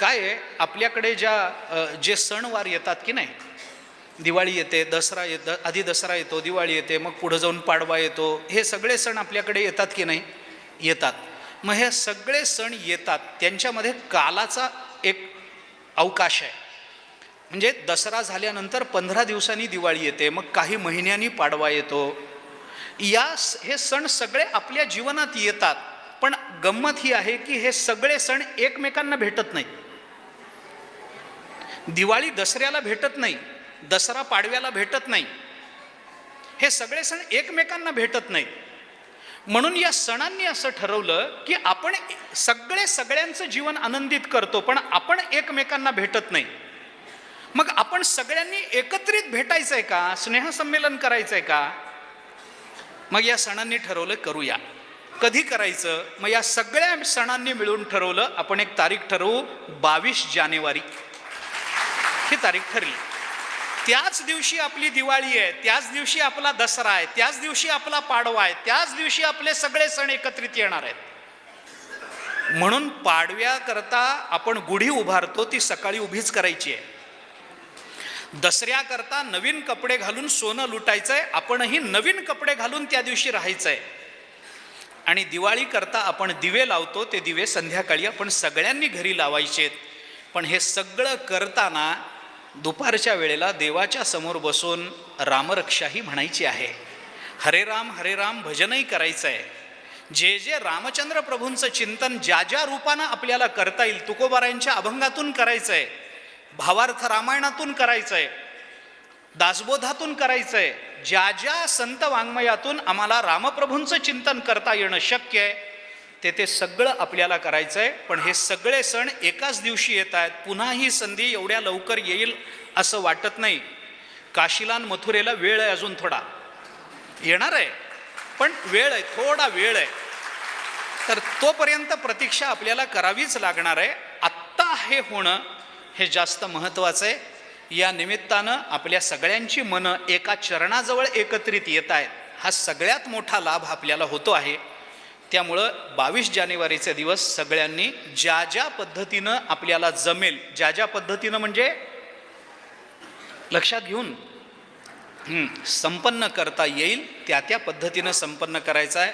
काय आहे? आपल्याकडे ज्या जे सणवार येतात की नाही? दिवाळी येते दसरा येत आधी दसरा येतो दिवाळी येते मग पुढं जाऊन पाडवा येतो. हे सगळे सण आपल्याकडे येतात की नाही? येतात. मग हे सगळे सण येतात त्यांच्यामध्ये कालाचा एक अवकाश आहे. म्हणजे दसरा झाल्यानंतर पंधरा दिवसांनी दिवाळी येते मग काही महिन्यांनी पाडवा येतो. या हे सण सगळे आपल्या जीवनात येतात पण गंमत ही आहे की हे सगळे सण एकमेकांना भेटत नाही दिवाळी दसऱ्याला भेटत नाही दसरा पाडव्याला भेटत नाही. हे सगळे सण एकमेकांना भेटत नाहीत. म्हणून या सणांनी असं ठरवलं की आपण सगळे सगळ्यांचं जीवन आनंदित करतो पण आपण एकमेकांना भेटत नाही. मग आपण सगळ्यांनी एकत्रित भेटायचं आहे का? स्नेहसंमेलन करायचं आहे का? मग या सणांनी ठरवलं करूया. कधी करायचं? मग या सगळ्या सणांनी मिळून ठरवलं आपण एक तारीख ठरवू बावीस जानेवारी. ही तारीख ठरली. त्याच दिवशी आपली दिवाळी आहे त्याच दिवशी आपला दसरा आहे त्याच दिवशी आपला पाडवा आहे त्याच दिवशी आपले सगळे सण एकत्रित येणार आहेत. म्हणून पाडव्याकरता आपण गुढी उभारतो ती सकाळी उभीच करायची आहे. दसऱ्याकरता नवीन कपडे घालून सोनं लुटायचंय आपणही नवीन कपडे घालून त्या दिवशी राहायचंय. आणि दिवाळी करता आपण दिवे लावतो ते दिवे संध्याकाळी आपण सगळ्यांनी घरी लावायचेत. पण हे सगळं करताना दुपारच्या वेळेला देवाच्या समोर बसून रामरक्षाही म्हणायची आहे. हरे राम हरे राम भजनही करायचं आहे जे जे रामचंद्र प्रभूंचं चिंतन ज्या ज्या रूपानं आपल्याला करता येईल तुकोबारायांच्या अभंगातून करायचं आहे भावार्थ रामायणातून करायचं आहे दासबोधातून करायचं आहे ज्या ज्या संत वाङ्मयातून आम्हाला रामप्रभूंचं चिंतन करता येणं शक्य आहे ते ते सगळं आपल्याला करायचं आहे पण हे सगळे सण एकाच दिवशी येत आहेत. पुन्हा ही संधी एवढ्या लवकर येईल असं वाटत नाही. काशीला मथुरेला वेळ आहे अजून थोडा. येणार आहे पण वेळ आहे थोडा वेळ आहे. तर तोपर्यंत प्रतीक्षा आपल्याला करावीच लागणार आहे. आत्ता हे होणं हे जास्त महत्त्वाचं आहे. या निमित्तानं आपल्या सगळ्यांची मनं एका चरणाजवळ एकत्रित येत आहेत. हा सगळ्यात मोठा लाभ आपल्याला होतो आहे. त्यामुळं बावीस जानेवारीचे दिवस सगळ्यांनी ज्या ज्या पद्धतीनं आपल्याला जमेल ज्या ज्या पद्धतीनं म्हणजे लक्षात घेऊन संपन्न करता येईल त्या त्या पद्धतीनं संपन्न करायचं आहे.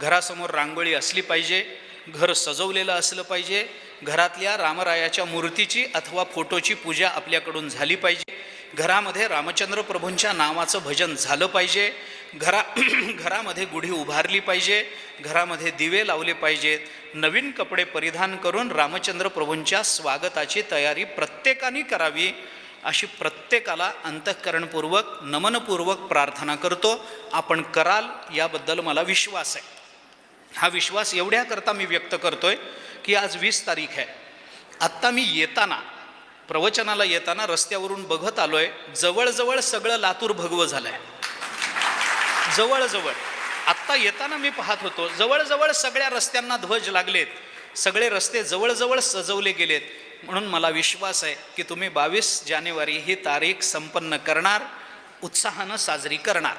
घरासमोर रांगोळी असली पाहिजे घर सजवलेलं असलं पाहिजे घरातल्या रामरायाच्या मूर्तीची अथवा फोटोची पूजा आपल्याकडून झाली पाहिजे. घरामध्ये रामचंद्र प्रभूंच्या नावाचं भजन झालं पाहिजे. घरा घरामध्ये गुढी उभारली पाहिजे. घरामध्ये दिवे लावले पाहिजेत. नवीन कपडे परिधान करून रामचंद्र प्रभूंच्या स्वागताची तयारी प्रत्येकाने करावी अशी प्रत्येकाला अंतःकरणपूर्वक नमनपूर्वक प्रार्थना करतो. आपण कराल याबद्दल मला विश्वास आहे. हा विश्वास एवढ्याकरता मी व्यक्त करतोय की आज वीस तारीख आहे. आत्ता मी येताना प्रवचनाला येताना रस्त्यावरून बघत आलोय जवळजवळ सगळं लातूर भगवं झालंय. जवळजवळ. आत्ता येताना मी पाहत होतो जवळजवळ सगळ्या रस्त्यांना ध्वज लागलेत. सगळे रस्ते जवळजवळ सजवले गेलेत. म्हणून मला विश्वास आहे की तुम्ही बावीस जानेवारी ही तारीख संपन्न करणार उत्साहानं साजरी करणार.